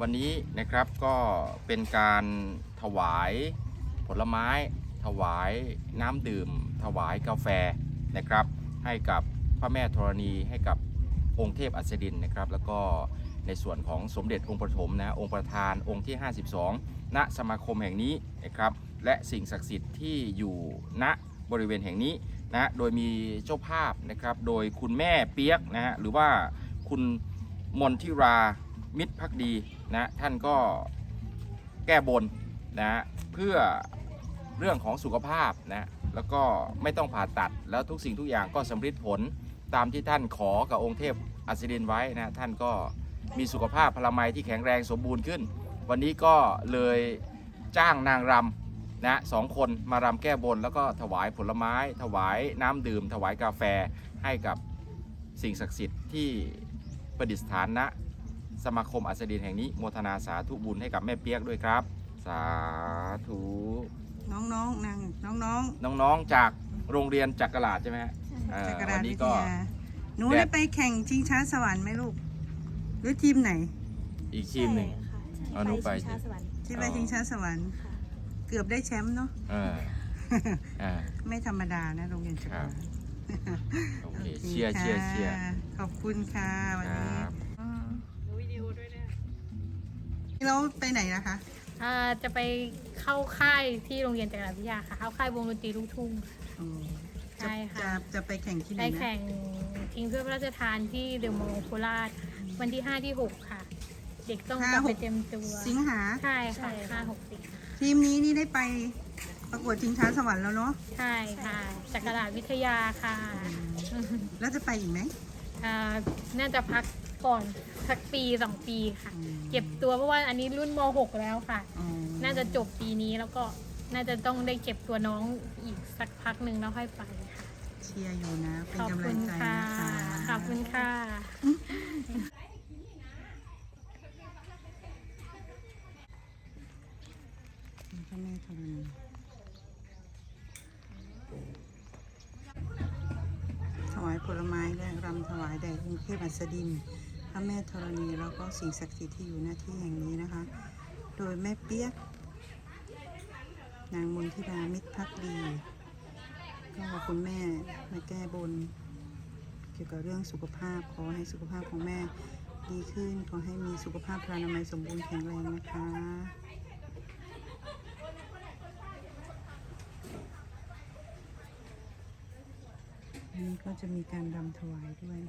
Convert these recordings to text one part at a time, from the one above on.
วันนี้นะครับก็เป็นการถวายผลไม้ ถวายน้ำดื่ม ถวายกาแฟนะครับ ให้กับพระแม่ธรณีให้กับองค์เทพอัสดินนะครับ แล้วก็ในส่วนของสมเด็จองค์ปฐมนะองค์ประธานองค์ที่ 52 ณสมาคมแห่งนี้นะครับ และสิ่งศักดิ์สิทธิ์ที่อยู่ณบริเวณแห่งนี้นะโดยมีเจ้าภาพนะครับ โดยคุณแม่เปียกนะฮะหรือว่าคุณมนทิรา มิตรพักดีนะท่านก็แก้บนนะเพื่อเรื่องของสุขภาพนะแล้วก็ไม่ต้องผ่าตัดแล้วทุกสิ่งทุกอย่างก็สำเร็จผลตามที่ท่านขอกับองค์เทพอัสดินไว้นะท่านก็มีสุขภาพพลามัยที่แข็งแรงสมบูรณ์ขึ้น วันนี้ก็เลยจ้างนางรำนะสองคนมารำแก้บน แล้วก็ถวายผลไม้ ถวายน้ำดื่ม ถวายกาแฟให้กับสิ่งศักดิ์สิทธิ์ที่ประดิษฐานณ สมาคมอัสดินแห่งนี้โมทนาสาธุบุญให้กับแม่เปียกด้วยครับ สาธุน้องๆนางน้องน้องๆจากโรงเรียนจักรลาดใช่ไหมฮะเอ่ๆอจักรวัราชนนี้วิทก็ ยาหนูแดด ได้ไปแข่งชิงช้าสวรรค์ไหมลูก หรือทีมไหน อีกทีมหนึ่ง ใช่ค่ะเอาหนูไป ชิงช้าสวรรค์ที่ไปอ๋อ ชิงช้าสวรรค์ค่ะ เกือบได้แชมป์เนาะ เอออ่าไม่ธรรมดานะโรงเรียนจักรราชโอเคเชียร์เชียร์เชียร์ ค่ะขอบคุณค่ะวันคนี้รับ อืมเราไปไหนนะคะ อ่าจะไปเข้าค่ายที่โรงเรียนจักรวิทยาค่ะ เข้าค่ายวงดนตรีลูกทุ่งอ๋อใช่จะค่ะ จะจะไปแข่งที่ไหนได้นะแข่งทิ้งเพื่อพระราชทานที่เดอะมอลล์โคราชวันที่ 5 ที่ 6 ค่ะ เด็กต้องกลับไปเต็มตัว สิงหา ใช่ค่ะห้าหกสิงหาทีมนี้นี่ได้ไปประกวดชิงช้าสวรรค์แล้วเนาะ ใช่ค่ะจักรราชวิทยาค่ะแล้วจะไปอีกไหมอ่าน่าจะพัก ก่อนสักปีสองปีค่ะอืมเก็บตัวเพราะว่าอันนี้รุ่นม .6 แล้วค่ะอ๋อน่าจะจบปีนี้แล้วก็น่าจะต้องได้เก็บตัวน้องอีกสักพักหนึ่งแล้วค่อยไปค่ะเชียร์อยู่นะ เป็นขอบกำลัคุงณใจค่ะนะคะขอบคุณค่ะพระแม่ธรณีถวายผลไม้และรำถวายแด่กรุงเทพอัสดินพ ระแม่ธรณีแล้วก็สิ่งศักดิ์สิทธิ์ที่อยู่หน้าที่แห่งนี้นะคะ โดยแม่เปียก นางมนทิรามิตรพักดี ก็คุณแม่มาแก้บน เกี่ยวกับเรื่องสุขภาพ ขอให้สุขภาพของแม่ดีขึ้น ขอให้มีสุขภาพพลานามัยสมบูรณ์แข็งแรงนะคะนนี้ก็จะมีการรำถวายด้วย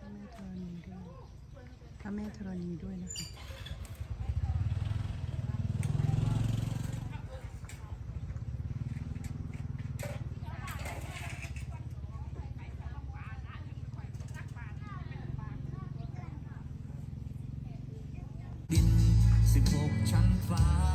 พระแม่ธรณีด้วยพระแม่ธรณีด้วยนะคะ สิบห ก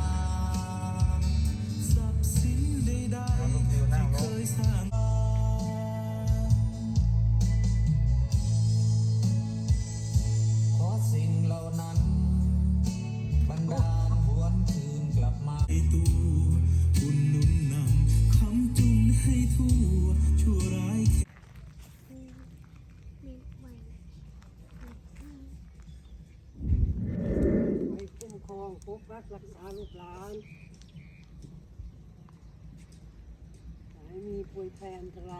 รักษาลูกหลานอย่าให้มีป่วยแทนอะไร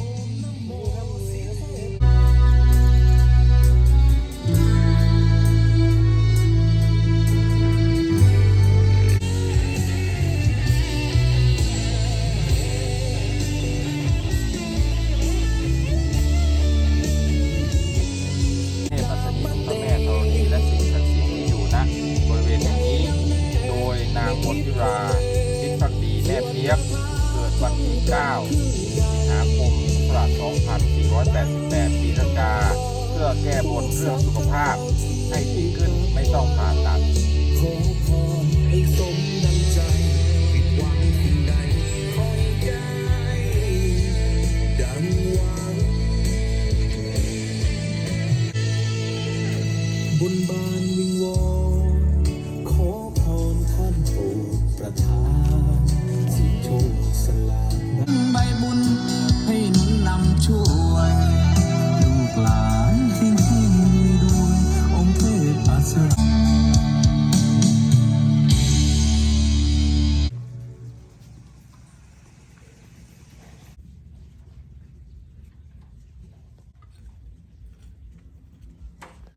มือรับมือรับมืาทิศพักดีแม่เพียกเกิดวันที่ 9 สิงหาคมพุทธศักราช2488 ปีละกา เพื่อแก้บนเรื่องสุขภาพ ให้ดีขึ้นไม่ต้องผ่าตัด ขอพรให้สมดังใจผิดหวังสิ่งใดขอให้ได้ดังหวังบนบา